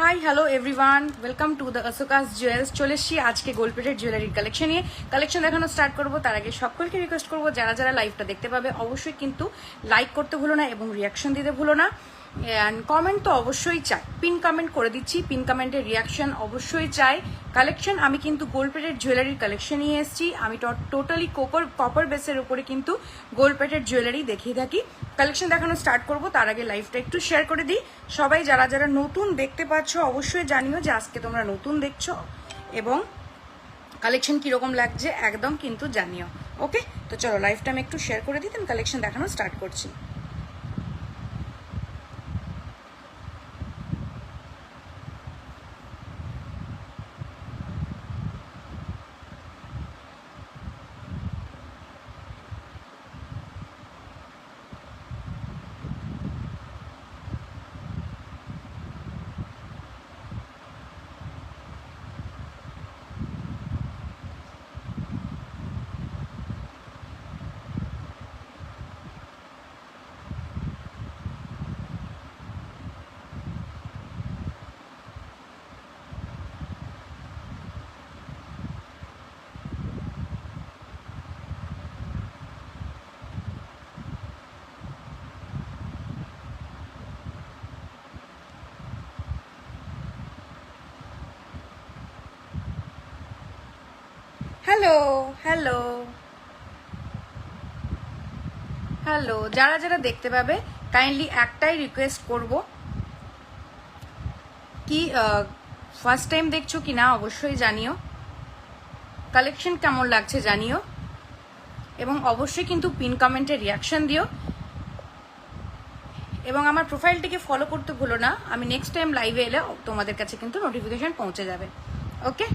Hi hello everyone welcome to the Ashoka's jewels চলে এসছি আজকে গোল্ডপ্লেটের জুয়েলারির কালেকশন নিয়ে কালেকশন দেখানো স্টার্ট করব, তার আগে সকলকে রিকোয়েস্ট করব, যারা যারা লাইভটা দেখতে পাবে, অবশ্যই কিন্তু লাইক করতে ভুলো না এবং রিয়াকশন দিতে ভুলো না। অ্যান্ড কমেন্ট তো অবশ্যই চাই। পিন কমেন্ট করে দিচ্ছি। পিন কমেন্টের রিয়াকশন অবশ্যই চাই। কালেকশন আমি কিন্তু গোল্ড প্লেটের জুয়েলারির কালেকশন নিয়ে এসেছি। আমি টোটালি কোপার কপার বেসের উপরে কিন্তু গোল্ড প্লেটের জুয়েলারি দেখিয়ে থাকি। কালেকশন দেখানো স্টার্ট করব, তার আগে লাইভটা একটু শেয়ার করে দিই। সবাই যারা যারা নতুন দেখতে পাচ্ছ, অবশ্যই জানিও যে আজকে তোমরা নতুন দেখছ। এবং কালেকশন কীরকম লাগছে, একদম কিন্তু জানিও। ওকে তো চলো লাইভটা আমি একটু শেয়ার করে দিই কালেকশন দেখানো স্টার্ট করছি। হ্যালো হ্যালো হ্যালো যারা যারা দেখতে পাবে কাইন্ডলি একটাই রিকোয়েস্ট করব। কি ফার্স্ট টাইম দেখছ কি না, অবশ্যই জানিও। কালেকশন কেমন লাগছে জানিও। এবং অবশ্যই কিন্তু পিন কমেন্টে রিয়াকশন দিও। এবং আমার প্রোফাইলটিকে ফলো করতে ভুলো না। আমি নেক্সট টাইম লাইভে এলে তোমাদের কাছে কিন্তু নোটিফিকেশন পৌঁছে যাবে। ওকে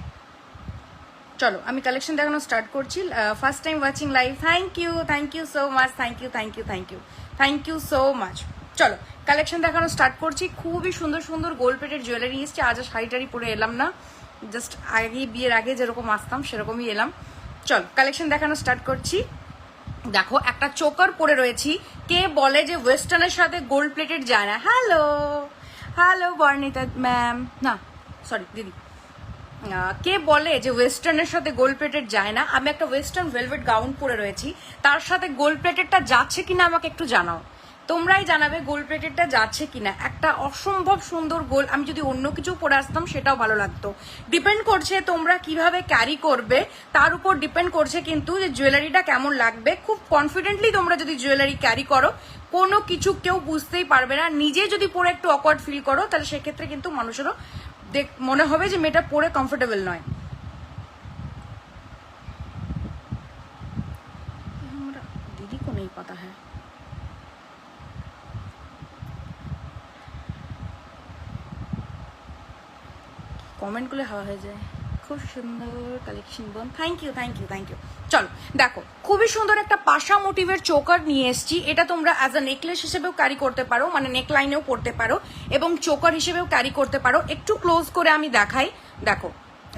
চলো, আমি কালেকশন দেখানো স্টার্ট করছি। First time watching live thank you thank you so much thank you thank you thank you thank you so much চলো কালেকশন দেখানো স্টার্ট করছি। খুবই সুন্দর সুন্দর গোল্ড প্লেটের জুয়েলারি এসছে। আজ আর শাড়ি টাড়ি পরে এলাম না। জাস্ট আগে, বিয়ের আগে যেরকম আসতাম, সেরকমই এলাম। চল কালেকশন দেখানো স্টার্ট করছি। দেখো, একটা চোকার পরে রয়েছি। কে বলে যে ওয়েস্টার্নের সাথে গোল্ড প্লেটেড যায় না? হ্যালো হ্যালো বর্ণিতা ম্যাম না সরি দিদি। কে বলে যে ওয়েস্টার্নের সাথে গোল্ড প্লেটেড যায় না? আমি একটা ওয়েস্টার্ন ভেলভেট গাউন পরে রয়েছি। তার সাথে গোল্ড প্লেটেডটা যাচ্ছে কিনা আমাকে একটু জানাও। তোমরাই জানাবে গোল্ড প্লেটেডটা যাচ্ছে কিনা। একটা অসম্ভব সুন্দর গোল। আমি যদি অন্য কিছু পরে আসতাম, সেটাও ভালো লাগতো। ডিপেন্ড করছে তোমরা কীভাবে ক্যারি করবে। তার উপর ডিপেন্ড করছে কিন্তু যে জুয়েলারিটা কেমন লাগবে। খুব কনফিডেন্টলি তোমরা যদি জুয়েলারি ক্যারি করো, কোনো কিছু কেউ বুঝতেই পারবে না। নিজে যদি পরে একটু অকওয়ার্ড ফিল করো, তাহলে সেক্ষেত্রে কিন্তু মানুষেরও দেখ, মনে হবে যে মেয়েটা পরে কমফোর্টেবল নয়। দিদি কো নেই পাতা হ্যাঁ? কমেন্ট করলে হাওয়া হয়ে যায়? খুব সুন্দর কালেকশন বোন। Thank you thank you thank you চলো, দেখো, খুবই সুন্দর একটা পাশা মোটিভের চোকার নিয়ে এসেছি। এটা তোমরা অ্যাজ আ নেকলেস হিসেবেও ক্যারি করতে পারো মানে নেকলাইনেও পড়তে পারো, এবং চোকার হিসেবেও ক্যারি করতে পারো। একটু ক্লোজ করে আমি দেখাই। দেখো,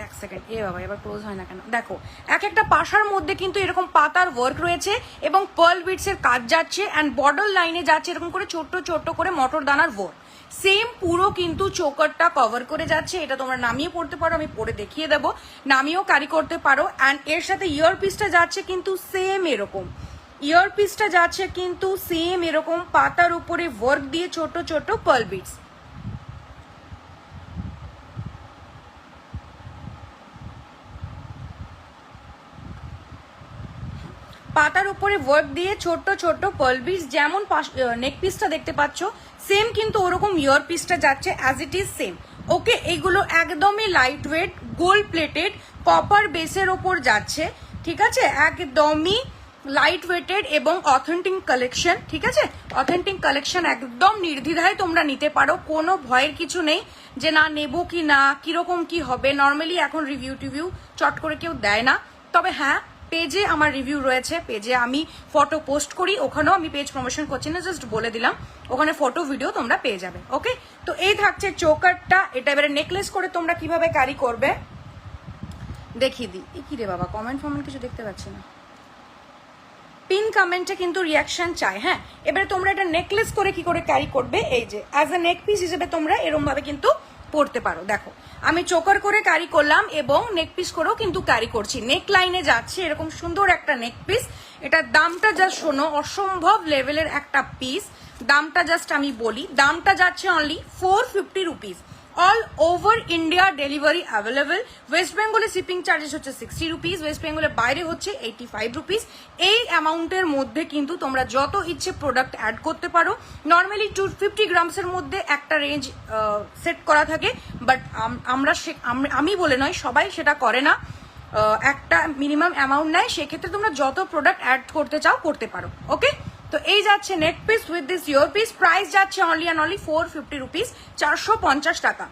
এক সেকেন্ড এ বাবা, এবার ক্লোজ হয় না কেন? দেখো, এক একটা পাশার মধ্যে কিন্তু এরকম পাতার ওয়ার্ক রয়েছে, এবং পার্ল বিটসের কাজ যাচ্ছে অ্যান্ড বর্ডার লাইনে যাচ্ছে এরকম করে ছোট্ট ছোট্ট করে মটর দানার ওয়ার্ক সেম পুরো কিন্তু চোকারটা কভার করে যাচ্ছে, এটা তোমরা নামিয়ে পড়তে পারো, আমি পরে দেখিয়ে দেবো। নামিয়েও ক্যারি করতে পারো অ্যান্ড এর সাথে ইয়ার পিসটা যাচ্ছে কিন্তু সেম এরকম। ইয়ার পিসটা যাচ্ছে কিন্তু সেম এরকম, পাতার উপরে ওয়ার্ক দিয়ে ছোট ছোট পার্ল বিটস পাতার উপরে ওয়ার্ক দিয়ে ছোট্ট ছোট্ট পার্ল বিটস যেমন নেক পিসটা দেখতে পাচ্ছ সেম কিন্তু ওরকম ইয়ার পিসটা যাচ্ছে as it is same okay এগুলো একদমই light weight gold plated copper বেসের ওপর যাচ্ছে, ঠিক আছে? একদমই লাইট ওয়েটেড এবং অথেন্টিক কালেকশন ঠিক আছে? অথেন্টিক কালেকশন একদম নির্দ্বিধায় তোমরা নিতে পারো, কোনো ভয়ের কিছু নেই যে না নেব কি না, কীরকম কি হবে। নর্মালি এখন রিভিউ টিভিউ চট করে কেউ দেয় না। তবে হ্যাঁ পেজে আমার রিভিউ রয়েছে, পেজে আমি ফটো পোস্ট করি, ওখানেও আমি পেজ প্রমোশন করছি না জাস্ট বলে দিলাম, ওখানে ফটো ভিডিও তোমরা পেয়ে যাবে ওকে তো এই থাকছে চোকারটা এটা এবারে নেকলেস করে তোমরা কীভাবে ক্যারি করবে? দেখিয়ে দিই। কি রে বাবা কমেন্ট ফমেন্ট কিছু দেখতে পাচ্ছি না। পিন কমেন্টে কিন্তু রিয়াকশন চাই হ্যাঁ? এবারে তোমরা এটা নেকলেস করে কি করে ক্যারি করবে? এই যে অ্যাজ এ নেক পিস হিসেবে তোমরা এরম ভাবে কিন্তু পরতে পারো। দেখো, আমি চোকার করে ক্যারি করলাম এবং নেক পিস করেও কিন্তু ক্যারি করছি। নেক লাইনে যাচ্ছে এরকম সুন্দর একটা নেক পিস এটার দামটা জাস্ট শোনো, অসম্ভব লেভেলের একটা পিস দামটা জাস্ট আমি বলি, দামটা যাচ্ছে only four fifty rupees all over India delivery available West বেঙ্গলে শিপিং চার্জেস হচ্ছে সিক্সটি রুপিস ওয়েস্ট বেঙ্গলের বাইরে হচ্ছে এইটি ফাইভ রুপিস এই অ্যামাউন্টের মধ্যে কিন্তু তোমরা যত ইচ্ছে প্রোডাক্ট অ্যাড করতে পারো। নর্মালি টু ফিফটি গ্রামসের মধ্যে একটা রেঞ্জ সেট করা থাকে। বাট আমরা সে- আম- বলে নয়, সবাই সেটা করে না। একটা মিনিমাম অ্যামাউন্ট নেয়। সেক্ষেত্রে তোমরা যত প্রোডাক্ট অ্যাড করতে চাও, করতে পারো। ওকে তো এই যাচ্ছে net piece with this your piece price যাচ্ছে only and only four fifty rupees চারশো পঞ্চাশ টাকা।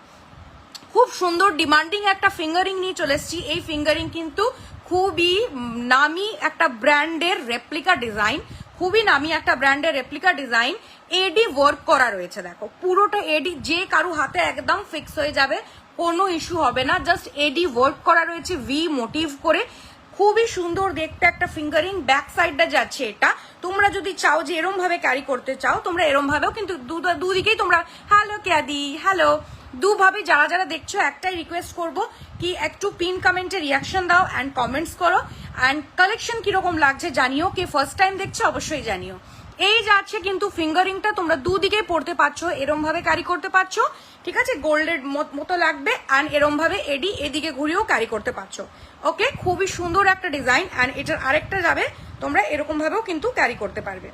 খুব সুন্দর ডিমান্ডিং একটা ফিঙ্গারিং নিয়ে চলে এসেছি। এই ফিঙ্গারিং কিন্তু খুবই নামি একটা ব্র্যান্ডের রেপ্লিকা ডিজাইন খুবই নামি একটা ব্র্যান্ডের রেপ্লিকা ডিজাইন এডি ওয়ার্ক করা রয়েছে, দেখো। পুরোটা এডি যে কারও হাতে একদম ফিক্স হয়ে যাবে, কোনো ইস্যু হবে না। জাস্ট এডি ওয়ার্ক করা রয়েছে ভি মোটিভ করে। খুবই সুন্দর দেখতে একটা ফিঙ্গারিং ব্যাক সাইডটা যাচ্ছে এটা। তোমরা যদি চাও যে এরম ভাবে ক্যারি করতে চাও, তোমরা এরম ভাবেও কিন্তু দুদিকেই তোমরা হ্যালো ক্যাদি হ্যালো দুভাবে যারা যারা দেখছ, একটাই রিকোয়েস্ট করব কি একটু পিন কমেন্টে রিয়াকশন দাও অ্যান্ড কমেন্টস করো। অ্যান্ড কালেকশন কীরকম লাগছে জানিও, কে ফার্স্ট টাইম দেখছ অবশ্যই জানিও। এই যাচ্ছে কিন্তু ফিঙ্গারিংটা তোমরা দুদিকেই পড়তে পারছ এরম ভাবে ক্যারি করতে পারছ, ঠিক আছে? গোল্ডের মতো লাগবে অ্যান্ড এরম ভাবে এডি এদিকে ঘুরিয়েও ক্যারি করতে পারছ। ওকে খুবই সুন্দর একটা ডিজাইন অ্যান্ড এটার আরেকটা যাবে, তোমরা এরকম ভাবেও কিন্তু ক্যারি করতে পারবে।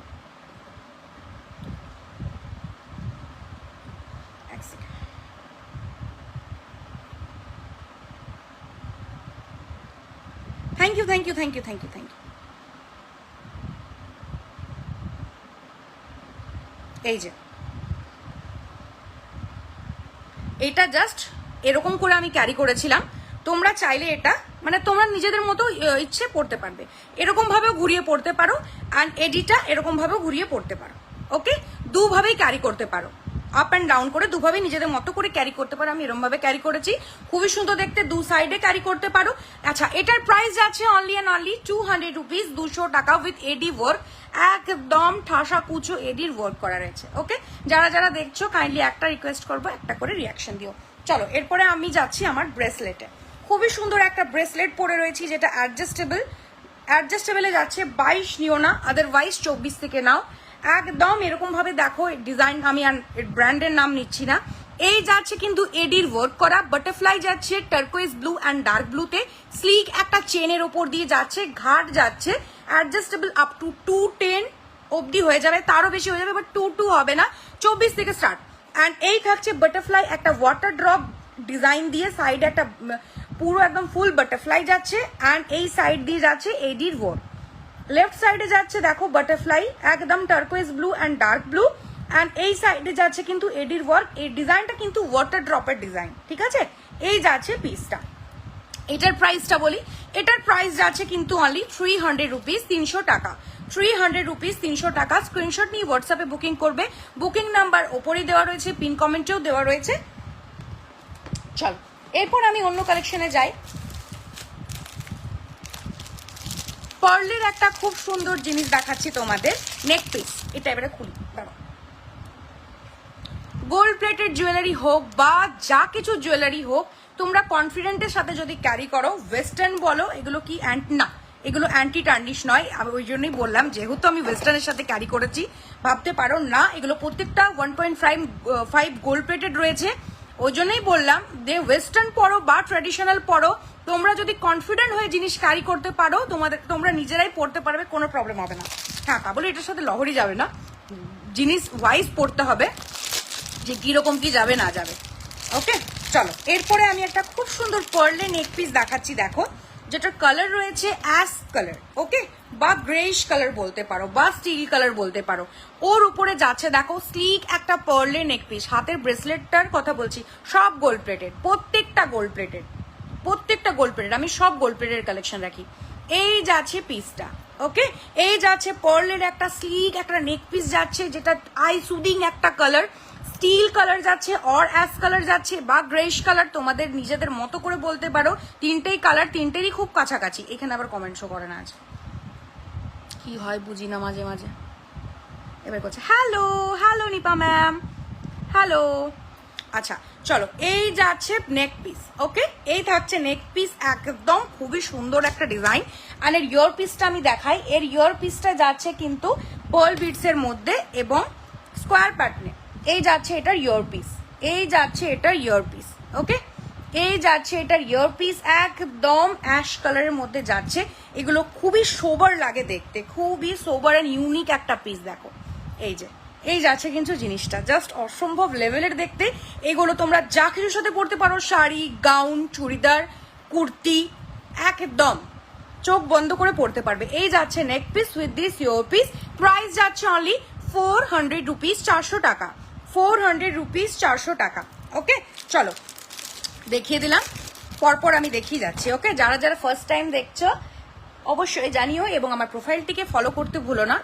Thank you thank you thank you thank you thank you এই যে। এটা জাস্ট এরকম করে আমি ক্যারি করেছিলাম। তোমরা চাইলে এটা মানে তোমরা নিজেদের মতো ইচ্ছে পড়তে পারবে। এরকম ভাবেও ঘুরিয়ে পড়তে পারো আর এডিটা এরকম ভাবেও ঘুরিয়ে পড়তে পারো। ওকে দুভাবেই ক্যারি করতে পারো। আপ অ্যান্ড ডাউন করে দুভাবে নিজেদের মতো করে ক্যারি করতে পারো। আমি এরকম ভাবে ক্যারি করেছি। খুবই সুন্দর দেখতে, দু সাইডে ক্যারি করতে পারো। আচ্ছা এটার প্রাইস যাচ্ছে only and only two hundred rupees দুশো টাকা উইথ এডি ওয়ার্ক একদম ঠাসা কুচো এডির ওয়ার্ক করা রয়েছে ওকে যারা যারা দেখছ কাইন্ডলি একটা রিকোয়েস্ট করব, একটা করে রিয়াকশন দিও। চলো, এরপরে আমি যাচ্ছি আমার ব্রেসলেটে খুবই সুন্দর একটা ব্রেসলেট পরে রয়েছি যেটা অ্যাডজাস্টেবল অ্যাডজাস্টেবলে যাচ্ছে বাইশ নিও না আদারওয়াইজ চব্বিশ থেকে নাও। একদম এরকম ভাবে দেখো ডিজাইন আমি ব্র্যান্ডের নাম নিচ্ছি না। এই যাচ্ছে কিন্তু এডির ওয়ার্ক করা বাটারফ্লাই যাচ্ছে টার্কোইজ ব্লু অ্যান্ড ডার্ক ব্লুতে স্লিক একটা চেনের ওপর দিয়ে যাচ্ছে ঘাট যাচ্ছে adjustable up to two ten অবধি হয়ে যাবে, তারও বেশি হয়ে যাবে বাট টু টু হবে না। চব্বিশ থেকে স্টার্ট অ্যান্ড এই থাকছে বাটারফ্লাই একটা ওয়াটার ড্রপ ডিজাইন দিয়ে সাইডে একটা পুরো একদম ফুল বাটারফ্লাই যাচ্ছে। অ্যান্ড এই সাইড দিয়ে যাচ্ছে এডির ওয়ার্ক লেফট সাইডে যাচ্ছে, দেখো বাটারফ্লাই একদম turquoise blue and dark blue and এই সাইডে যাচ্ছে কিন্তু এডির ওয়ার্ক এই ডিজাইনটা কিন্তু ওয়াটার ড্রপের ডিজাইন ঠিক আছে? এই যাচ্ছে পিসটা এটার প্রাইসটা বলি। এটার প্রাইস যাচ্ছে কিন্তু অনলি থ্রি হান্ড্রেড রুপিস তিনশো টাকা। থ্রি হান্ড্রেড রুপিস তিনশো টাকা। স্ক্রিনশট নিয়ে হোয়াটসঅ্যাপে বুকিং করবে। বুকিং নাম্বার ওপরেই দেওয়া রয়েছে পিন কমেন্টেও দেওয়া রয়েছে। চল, এরপর আমি অন্য কালেকশনে যাই। পার্লের একটা খুব সুন্দর জিনিস দেখাচ্ছি তোমাদের নেক পিস এটা এবারে খুলি, দাঁড়াও। গোল্ড প্লেটেড জুয়েলারি হোক বা যা কিছু জুয়েলারি হোক, তোমরা কনফিডেন্টের সাথে যদি ক্যারি করো ওয়েস্টার্ন বলো, এগুলো কি অ্যান্ট না, এগুলো অ্যান্টি টার্নিশ নয়। আমি ওই জন্যই বললাম, যেহেতু আমি ওয়েস্টার্নের সাথে ক্যারি করেছি, ভাবতে পারো না, এগুলো প্রত্যেকটা one point five five gold plated রয়েছে। ওই জন্যই বললাম, যে ওয়েস্টার্ন পরো বা ট্র্যাডিশনাল পরো তোমরা যদি কনফিডেন্ট হয়ে জিনিস ক্যারি করতে পারো, তোমাদের, তোমরা নিজেরাই পড়তে পারবে, কোনো প্রবলেম হবে না। হ্যাঁ তা বলে এটার সাথে লহরি যাবে না। জিনিস ওয়াইজ পড়তে হবে, যে কীরকম কি যাবে, না যাবে। ওকে চলো, এরপরে আমি একটা খুব সুন্দর পার্লে নেক পিস দেখাচ্ছি, দেখো, যেটার কালার রয়েছে অ্যাস কালার ওকে বা গ্রেইশ কালার বলতে পারো, বা স্টিল কালার বলতে পারো। ওর উপরে যাচ্ছে, দেখো স্লিক একটা পার্লে নেক পিস হাতের ব্রেসলেটটার কথা বলছি, সব গোল্ড প্লেটেড প্রত্যেকটা গোল্ড প্লেটেড প্রত্যেকটা গোল্ড আমি সব গোল্ড কালেকশন রাখি। এই যাচ্ছে পিসটা ওকে এই যাচ্ছে পার্লের একটা স্লিক একটা নেক পিস যাচ্ছে, যেটা আই সুদিং একটা কালার স্টিল কালার যাচ্ছে অর অ্যাশ কালার যাচ্ছে, বা গ্রেশ কালার তোমাদের নিজেদের মতো করে বলতে পারো। তিনটেই কালার তিনটেরই খুব কাছাকাছি। এখানে আবার কমেন্ট শো করে না আছে কি হয় বুঝি না মাঝে মাঝে। এবার করছে hello hello Nipa ma'am hello আচ্ছা চলো, এই যাচ্ছে নেক পিস ওকে এই থাকছে নেক পিস একদম খুবই সুন্দর একটা ডিজাইন আর এর ইয়ার পিসটা আমি দেখাই। এর ইয়ার পিসটা যাচ্ছে কিন্তু পার্ল বিটস এর মধ্যে এবং স্কোয়ার প্যাটার্নে এই যাচ্ছে এটার ইয়ার পিস এই যাচ্ছে এটার ইয়ার পিস ওকে এই যাচ্ছে এটার ইয়ার পিস একদম অ্যাশ কালারের মধ্যে যাচ্ছে। এগুলো খুবই সোবার লাগে দেখতে, খুবই সোবার অ্যান্ড ইউনিক একটা পিস দেখো। এই যে এই যাচ্ছে কিন্তু জিনিসটা। জাস্ট অসম্ভব লেভেলের দেখতে। এগুলো তোমরা যা কিছুর সাথে পরতে পারো, শাড়ি গাউন চুড়িদার, কুর্তি, একদম চোখ বন্ধ করে পড়তে পারবে। এই যাচ্ছে neck piece with this your piece price যাচ্ছে অনলি ফোর হান্ড্রেড রুপিস চারশো টাকা। ফোর হান্ড্রেড রুপিস চারশো টাকা। ওকে চলো। দেখিয়ে দিলাম। পরপর আমি দেখিয়ে যাচ্ছি। ওকে যারা যারা ফার্স্ট টাইম দেখছ, অবশ্যই জানিও এবং আমার প্রোফাইলটিকে ফলো করতে ভুলো না।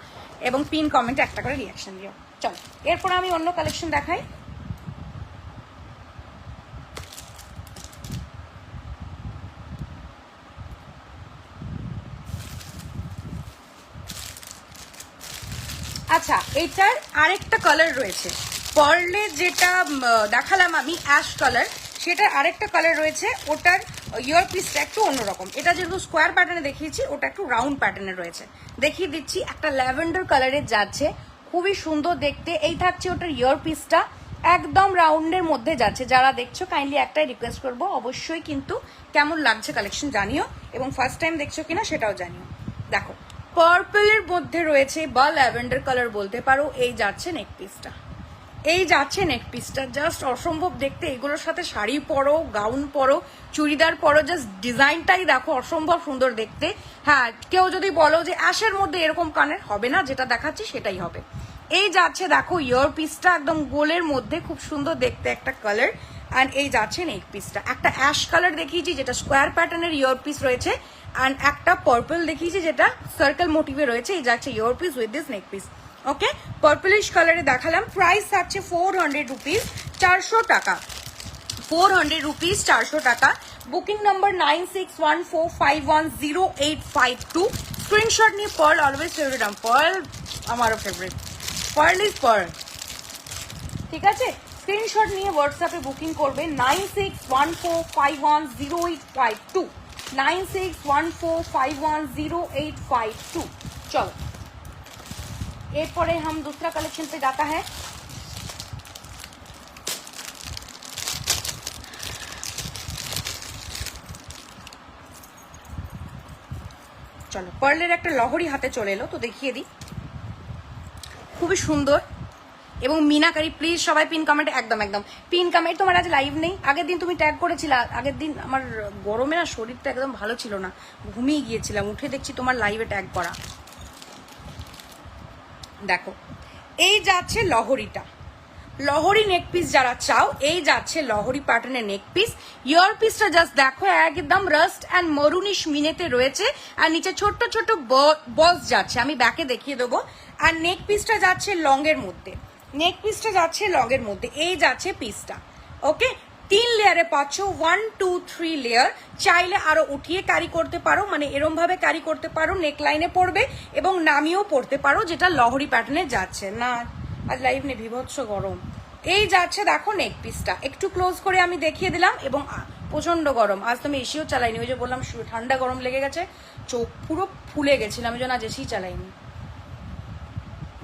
এবং পিন কমেন্টে একটা করে রিয়াকশন দিও। চলো, এরপর আমি অন্য কালেকশন দেখাই। আচ্ছা এটার আরেকটা কালার রয়েছে। পার্লে যেটা দেখালাম আমি অ্যাশ কালার সেটার আরেকটা কালার রয়েছে, ওটার ইয়ার পিসটা একটু অন্যরকম। এটা যেহেতু স্কোয়ার প্যাটার্নে দেখিয়েছি, ওটা একটু রাউন্ড প্যাটার্নে রয়েছে। দেখিয়ে দিচ্ছি, একটা ল্যাভেন্ডার কালারের যাচ্ছে, খুবই সুন্দর দেখতে। এই থাকছে ওটার ইয়ার পিসটা একদম রাউন্ডের মধ্যে যাচ্ছে। যারা দেখছ কাইন্ডলি একটাই রিকোয়েস্ট করব, অবশ্যই কিন্তু কেমন লাগছে কালেকশন জানিও, এবং ফার্স্ট টাইম দেখছ কিনা সেটাও জানিও। দেখো পার্পলের মধ্যে রয়েছে বা ল্যাভেন্ডার কালার বলতে পারো, এই যাচ্ছে নেক পিসটা এই যাচ্ছে নেক পিসটা। জাস্ট অসম্ভব দেখতে। এগুলোর সাথে শাড়ি পরো, গাউন পরো, চুড়িদার পরো, জাস্ট ডিজাইনটাই দেখো অসম্ভব সুন্দর দেখতে। হ্যাঁ কেউ যদি বলো যে অ্যাশের মধ্যে এরকম কানের হবে না, যেটা দেখাচ্ছি সেটাই হবে। এই যাচ্ছে, দেখো ইয়ার পিসটা একদম গোলের মধ্যে, খুব সুন্দর দেখতে একটা কালার অ্যান্ড এই যাচ্ছে নেক পিসটা একটা অ্যাশ কালার দেখিয়েছি, যেটা স্কোয়ার প্যাটার্নের ইয়ার পিস রয়েছে। অ্যান্ড একটা পার্পল দেখিয়েছি, যেটা সার্কেল মোটিভে রয়েছে। এই যাচ্ছে ear piece with this neck piece okay purplish কালারে দেখালাম। প্রাইস থাকছে ফোর হান্ড্রেড রুপিস চারশো টাকা। ফোর হান্ড্রেড রুপিস চারশো টাকা। Booking number nine six one four five one zero eight five two screenshot নিয়ে পার্ল অলওয়েজ ফেভারিট আমারও favourite pearl is pearl ঠিক আছে? স্ক্রিনশট নিয়ে হোয়াটসঅ্যাপে বুকিং করবে nine six one four five one zero eight five two nine six one four five one zero eight five two চলো। एरपरे हम दूसरा कलेक्शन पे जाता है চলো পার্লের একটা লহরি হাতে চলে এলো তো দেখিয়ে দিই খুবই সুন্দর এবং মিনাকারি প্লিজ সবাই পিন কমেন্ট একদম একদম পিন কমেন্ট তোমার আজ লাইভ নেই আগের দিন তুমি ট্যাগ করেছিলে আগের দিন আমার গরমে না শরীরটা একদম ভালো ছিল না ঘুমিয়ে গিয়েছিলাম উঠে দেখছি তোমার লাইভে ট্যাগ করা দেখো, এই যাচ্ছে লহরিটা। লহরি নেক পিস যারা চাও, এই যাচ্ছে লহরি প্যাটার্নের নেক পিস ইয়ার পিসটা জাস্ট দেখো, একদম রাস্ট অ্যান্ড মরুনিশ মিনেতে রয়েছে, আর নিচে ছোট্ট ছোট্ট বলস যাচ্ছে, আমি ব্যাকে দেখিয়ে দেবো। আর নেক পিসটা যাচ্ছে লং এর মধ্যে নেক পিসটা যাচ্ছে লং এর মধ্যে, এই যাচ্ছে পিসটা ওকে তিন লেয়ারে পাচ্ছ ওয়ান টু থ্রি লেয়ার চাইলে আরও উঠিয়ে ক্যারি করতে পারো মানে এরম ভাবে ক্যারি করতে পারো নেক লাইনে পড়বে এবং নামিয়েও পড়তে পারো, যেটা লহরি প্যাটার্নে যাচ্ছে না। আজ লাইভ নেই বিভৎস গরম। এই যাচ্ছে দেখো নেক পিসটা একটু ক্লোজ করে আমি দেখিয়ে দিলাম এবং প্রচণ্ড গরম। আজ তো আমি এসিও চালাইনি, ওই যে বললাম ঠান্ডা গরম লেগে গেছে। চোখ পুরো ফুলে গেছিলাম আমি জন্য আজ এসি চালাইনি।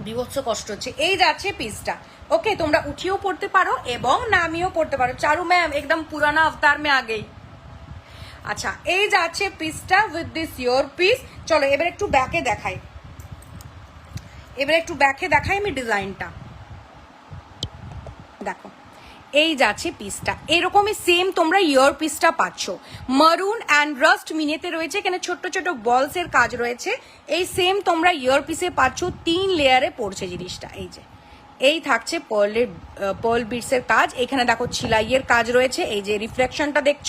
বিভৎস কষ্ট হচ্ছে। এই যাচ্ছে পিসটা। ওকে, তোমরা উঠিয়েও পড়তে পারো এবং নামিয়েও পড়তে পারো। চারু ম্যাম একদম পুরানা অবতার মে আগেই। আচ্ছা এই যাচ্ছে পিসটা উইথ দিস ইয়োর পিস চলো, এবার একটু ব্যাকে দেখাই। এবার একটু ব্যাকে দেখাই আমি ডিজাইনটা দেখো। এই যাচ্ছে পিসটা এরকমই সেম তোমরা ইয়ার পিসটা পাচ্ছ। মারুন অ্যান্ড রাস্ট মিনেতে রয়েছে, এখানে ছোট বলস এর কাজ রয়েছে। এই সেম তোমরা ইয়ার পিসে পাচ্ছ, তিন লেয়ারে পড়ছে জিনিসটা। এই যে। এই থাকছে পার্লের পার্ল বিটস এর কাজ। এখানে দেখো ছিলাইয়ের কাজ রয়েছে। এই যে রিফ্লেকশনটা দেখছ,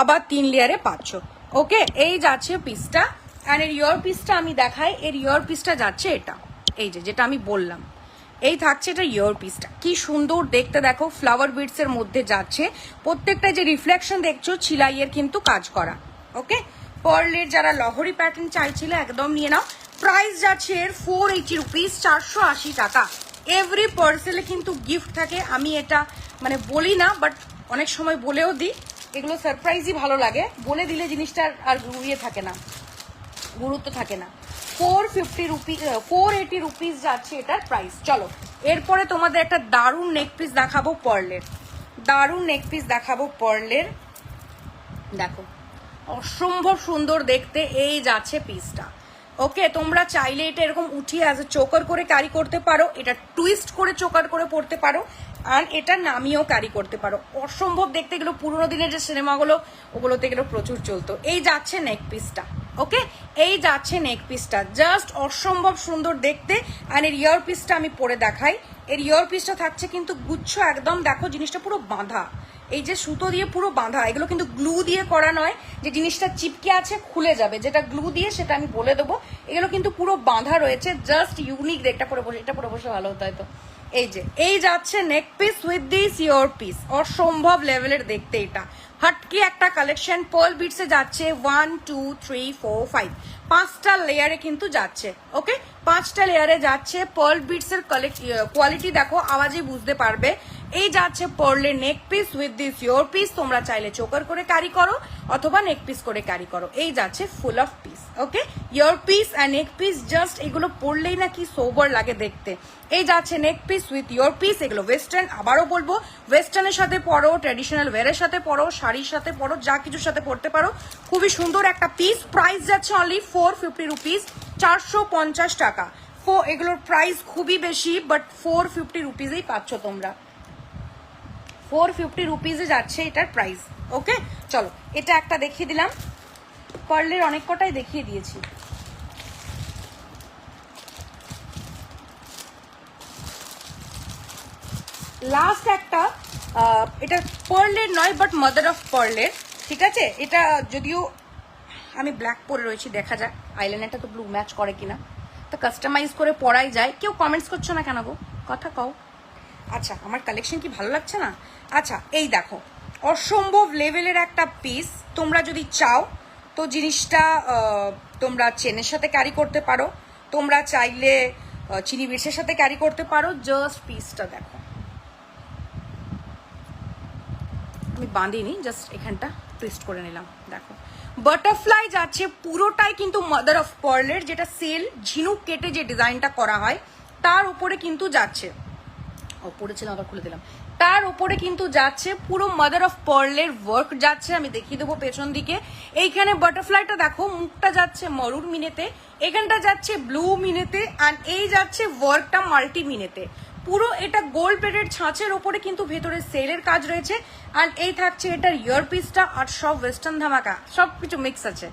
আবার তিন লেয়ারে পাচ্ছ। ওকে এই যাচ্ছে পিসটা অ্যান্ড এর ইয়ার পিসটা আমি দেখাই। এর ইয়ার পিসটা যাচ্ছে এটা। এই যে, যেটা আমি বললাম। এই থাকছে এটা ইয়ার পিসটা কি সুন্দর দেখতে দেখো ফ্লাওয়ার বিটস এর মধ্যে যাচ্ছে। প্রত্যেকটা যে রিফ্লেকশন দেখছ ছিলাইয়ের কিন্তু কাজ করা। ওকে পার্লের যারা লহরি প্যাটার্ন চাইছিলে, একদম নিয়ে নাও। প্রাইস যাচ্ছে এর ফোর এইটি রুপিস চারশো আশি টাকা। এভরি পার্সেলে কিন্তু গিফট থাকে। আমি এটা মানে বলি না বাট অনেক সময় বলেও দিই। এগুলো সারপ্রাইজই ভালো লাগে। বলে দিলে জিনিসটার আর ইয়ে থাকে না। গুরুত্ব থাকে না। Four fifty rupees four eighty rupees যাচ্ছে এটার প্রাইস চলো, এরপরে তোমাদের একটা দারুণ নেক পিস দেখাবো পার্লের দারুণ নেক পিস দেখাবো পার্লের দেখো, অসম্ভব সুন্দর দেখতে এই যাচ্ছে পিসটা ওকে তোমরা চাইলে এটা এরকম উঠিয়ে অ্যাজ এ চোকার করে ক্যারি করতে পারো। এটা টুইস্ট করে চোকার করে পড়তে পারো। আর এটা নামিয়েও ক্যারি করতে পারো। অসম্ভব দেখতে গেলো পুরোনো দিনের যে সিনেমাগুলো ওগুলোতে গেলেও প্রচুর চলতো। এই যাচ্ছে নেক পিসটা ওকে এই যাচ্ছে নেক পিসটা জাস্ট অসম্ভব সুন্দর দেখতে। আর এর ইয়ার পিসটা আমি পরে দেখাই। এর ইয়ার পিসটা থাকছে কিন্তু গুচ্ছ একদম, দেখো জিনিসটা পুরো বাঁধা। এই যে সুতো দিয়ে পুরো বাঁধা। এগুলো কিন্তু গ্লু দিয়ে করা নয়। যে জিনিসটা চিপকে আছে, খুলে যাবে। যেটা গ্লু দিয়ে, সেটা আমি বলে দেবো। এগুলো কিন্তু পুরো বাঁধা রয়েছে। জাস্ট ইউনিক এটা পরে বসে এটা পরে বসে ভালো হতো হয়তো। এই যে, এই যাচ্ছে neck piece with this your piece অসম্ভব লেভেলের দেখতে এটা। হাটকি একটা কালেকশন পার্ল বিটসে যাচ্ছে one two three four five পাঁচটা লেয়ারে কিন্তু যাচ্ছে ওকে পাঁচটা লেয়ারে যাচ্ছে পার্ল বিটস এর কোয়ালিটি দেখো, আওয়াজে বুঝতে পারবে। এই যাচ্ছে পরলে neck piece with this your piece তোমরা চাইলে চোকার করে ক্যারি করো, অথবা নেক পিস করে ক্যারি করো। এই যাচ্ছে full of piece okay your piece and neck piece just এগুলো পরলেই না কি সোবার লাগে দেখতে। এই যাচ্ছে neck piece with your piece এগুলো ওয়েস্টার্ন আবারও বলব ওয়েস্টার্নের সাথে পরো ট্র্যাডিশনাল ওয়ারের সাথে পরো, শাড়ির সাথে পরো, যা কিছুর সাথে পরতে পারো। খুবই সুন্দর একটা পিস প্রাইস যাচ্ছে অনলি ফোর ফিফটি রুপিস চারশো পঞ্চাশ টাকা। ফো এগুলোর প্রাইস খুবই বেশি বাট ফোর ফিফটি রুপিসেই পাচ্ছ তোমরা। ফোর ফিফটি রুপিসে যাচ্ছে এটার প্রাইস ওকে চলো, এটা একটা দেখিয়ে দিলাম। পার্লের অনেক কটাই দেখিয়ে দিয়েছি। লাস্ট একটা এটা পার্লের নয় বাট মাদার অফ পার্লের, ঠিক আছে? এটা যদিও আমি ব্ল্যাক পরে রয়েছি, দেখা যাক আইলাইনারটা তো ব্লু ম্যাচ করে কিনা। তো কাস্টমাইজ করে পরাই যায়। কেউ কমেন্টস করছ না কেন গো? কথা কও। আচ্ছা আমার কালেকশন কি ভালো লাগছে না? আচ্ছা এই দেখো, অসম্ভব লেভেলের একটা পিস তোমরা যদি চাও তো জিনিসটা তোমরা চেনের সাথে ক্যারি করতে পারো। তোমরা চাইলে চিনি বিটসের সাথে ক্যারি করতে পারো। জাস্ট পিসটা দেখো। আমি বাঁধিনি জাস্ট এখানটা টুইস্ট করে নিলাম, দেখো। বাটারফ্লাই যাচ্ছে পুরোটাই কিন্তু মাদার অফ পার্লের যেটা সেল ঝিনুক কেটে যে ডিজাইনটা করা হয়, তার উপরে কিন্তু যাচ্ছে। ওপরে ছিল আবার খুলে দিলাম। তার উপরে কিন্তু যাচ্ছে পুরো মাদার অফ পার্লের ওয়ার্ক যাচ্ছে। আমি দেখিয়ে দেবো পেছন দিকে। এইখানে বাটারফ্লাইটা দেখো, মুখটা যাচ্ছে মরুর মিনেতে, এখানটা যাচ্ছে ব্লু মিনেতে, আর এই যাচ্ছে ওয়ার্কটা মাল্টি মিনেতে। পুরো এটা গোল্ড প্লেটের ছাঁচের ওপরে কিন্তু ভেতরে সেলের কাজ রয়েছে, আর এই থাকছে এটার ইয়ারপিসটা আর সব ওয়েস্টার্ন ধামাকা, সব কিছু মিক্স আছে।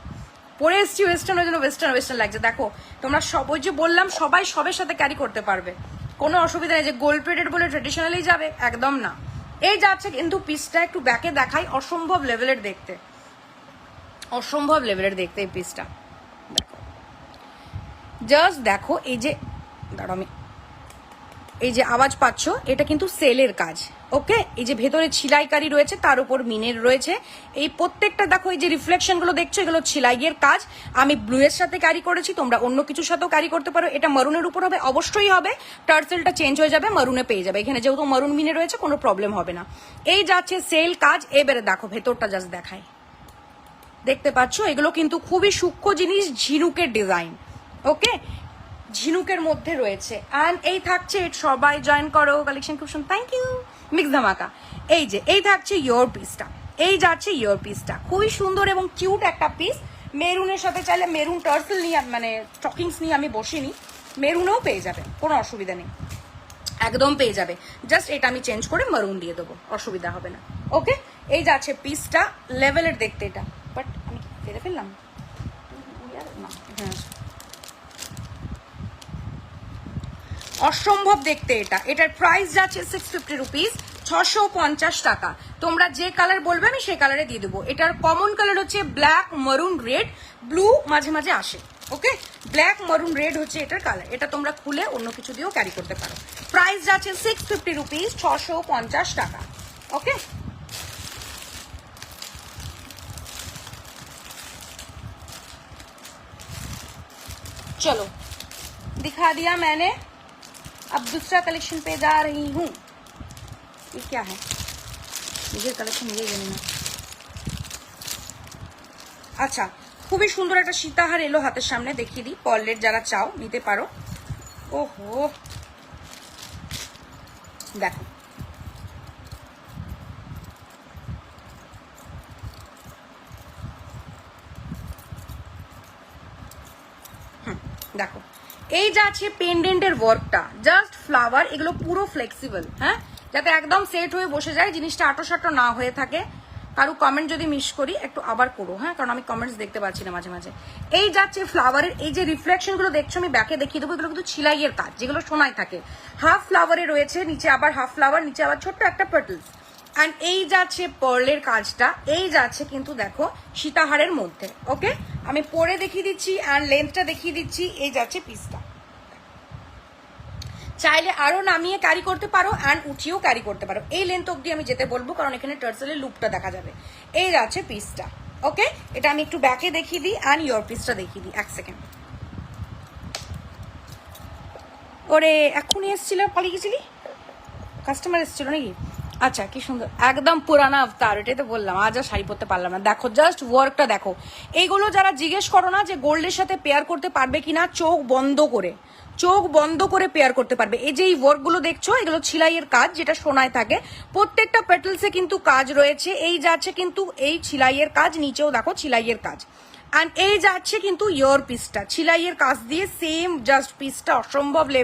পরে এসছি ওয়েস্টার্ন ওই জন্য ওয়েস্টার্ন ওয়েস্টার্ন লাগছে। দেখো, তোমরা সব যে বললাম, সবাই সবের সাথে ক্যারি করতে পারবে। কোনো অসুবিধা নেই যে গোল্ড প্লেটেড বলে ট্রেডিশনালি যাবে, একদম না। এই যাচ্ছে কিন্তু পিসটা একটু ব্যাকে দেখাই, অসম্ভব লেভেলের দেখতে। অসম্ভব লেভেলের দেখতে এই পিসটা দেখো। জাস্ট দেখো এই যে, দাঁড়াও আমি, এই যে আওয়াজ পাচ্ছ, এটা কিন্তু সেলের কাজ ওকে এই যে ভেতরে ছিলাইকারি রয়েছে, তার উপর মিনের রয়েছে। এই প্রত্যেকটা দেখো, এই যে রিফ্লেকশনগুলো দেখছ, এগুলো ছিলাইয়ের কাজ। আমি ব্লু এর সাথে ক্যারি করেছি, তোমরা অন্য কিছুর সাথেও ক্যারি করতে পারো। এটা মারুনের উপর হবে, অবশ্যই হবে। টার্সেলটা চেঞ্জ হয়ে যাবে মারুনে পেয়ে যাবে। এখানে যেহেতু মারুন মিনে রয়েছে, কোনো প্রবলেম হবে না। এই যাচ্ছে সেল কাজ, এবারে দেখো, ভেতরটা জাস্ট দেখায় দেখতে পাচ্ছ, এগুলো কিন্তু খুবই সূক্ষ্ম জিনিস, ঝিনুকের ডিজাইন ওকে ঝিনুকের মধ্যে রয়েছে। অ্যান্ড এই থাকছে, সবাই জয়েন করো কালেকশন খুব সুন্দর। থ্যাংক ইউ মিক্স ধামাকা এই যে, এই থাকছে ইয়োর পিসটা এই যাচ্ছে ইয়োর পিসটা খুবই সুন্দর এবং কিউট একটা পিস মেরুনের সাথে চাইলে মেরুন টার্সেল নিয়ে মানে স্টকিংস নিয়ে আমি বসিনি। মেরুনেও পেয়ে যাবে, কোনো অসুবিধা নেই। একদম পেয়ে যাবে। জাস্ট এটা আমি চেঞ্জ করে মারুন দিয়ে দেবো, অসুবিধা হবে না। ওকে এই যাচ্ছে পিসটা লেভেলের দেখতে এটা। ফেলে ফেললাম অসম্ভব দেখতে এটা। এটার প্রাইস যাচ্ছে সিক্স ফিফটি রুপিস ছশো পঞ্চাশ টাকা। তোমরা যে কালার বলবে, আমি সেই কালারে দিয়ে দেবো। এটার কমন কালার হচ্ছে ব্ল্যাক মারুন রেড ব্লু মাঝে মাঝে আসে ওকে ব্ল্যাক মারুন রেড হচ্ছে এটার কালার এটা তোমরা খুলে অন্য কিছু দিয়েও ক্যারি করতে পারো। প্রাইস যাচ্ছে সিক্স ফিফটি রুপিস ছশো পঞ্চাশ টাকা ওকে चलो दिखा दिया मैंने अब दूसरा कलेक्शन पे जा रही हूँ ये क्या है নিজের কালেকশন নিজেই জানি না আচ্ছা খুবই সুন্দর একটা সীতাহার এলো হাতের সামনে দেখিয়ে দিই পল্লের যারা চাও নিতে পারো ওহো দেখো দেখো, এই যা আছে পেন্ডেন্টের ওয়ার্কটা জাস্ট ফ্লাওয়ার এগুলো পুরো ফ্লেক্সিবল হ্যাঁ? যাতে একদম সেট হয়ে বসে যায়, জিনিসটা আটো সাটো না হয়ে থাকে। কারও কমেন্ট যদি মিস করি, একটু আবার করো হ্যাঁ? কারণ আমি কমেন্টস দেখতে পাচ্ছি না মাঝে মাঝে। এই যাচ্ছে ফ্লাওয়ারের এই যে রিফ্লেকশনগুলো দেখছ, আমি ব্যাকে দেখিয়ে দেবো, এগুলো কিন্তু ছিলাইয়ের কাজ, যেগুলো সোনায় থাকে। হাফ ফ্লাওয়ারে রয়েছে, নিচে আবার হাফ ফ্লাওয়ার নিচে আবার ছোট্ট একটা পেটলস অ্যান্ড এই যাচ্ছে পার্লের কাজটা, এই যাচ্ছে কিন্তু দেখো সীতাহারের মধ্যে ওকে আমি পরে দেখিয়ে দিচ্ছি অ্যান্ড লেন্থটা দেখিয়ে দিচ্ছি। এই যাচ্ছে পিসটা চাইলে আরও নামিয়ে ক্যারি করতে পারো অ্যান্ড উঠিয়েও ক্যারি করতে পারো। এই লেন্থ অব্দি আমি যেতে বলব, কারণ এখানে টার্সেলের লুকটা দেখা যাবে। এই যাচ্ছে পিসটা ওকে এটা আমি একটু ব্যাকে দেখিয়ে দিই অ্যান্ড ইয়োর পিসটা দেখিয়ে দিই। এক সেকেন্ড ওরে এক্ষুনি এসছিল? পালিয়ে গেছিলি? কাস্টমার এসেছিল নাকি? আচ্ছা কি সুন্দর। একদম পুরানা আবতার এটাই তো বললাম। আজ আর শাড়ি পরতে পারলাম না। দেখো জাস্ট ওয়ার্কটা দেখো। এইগুলো যারা জিজ্ঞেস করো না যে গোল্ডের সাথে পেয়ার করতে পারবে কিনা, চোখ বন্ধ করে। চোখ বন্ধ করে পেয়ার করতে পারবে। এই যে এই ওয়ার্কগুলো দেখছ, এগুলো ছিলাইয়ের কাজ, যেটা সোনায় থাকে। প্রত্যেকটা পেটেলসে কিন্তু কাজ রয়েছে। এই যাচ্ছে কিন্তু এই ছিলাইয়ের কাজ, নিচেও দেখো ছিলাইয়ের কাজ। অ্যান্ড এই যাচ্ছে কিন্তু ইয়র পিসটা ছিলাইয়ের কাজ দিয়ে সেম জাস্ট পিসটা অসম্ভব লেভেল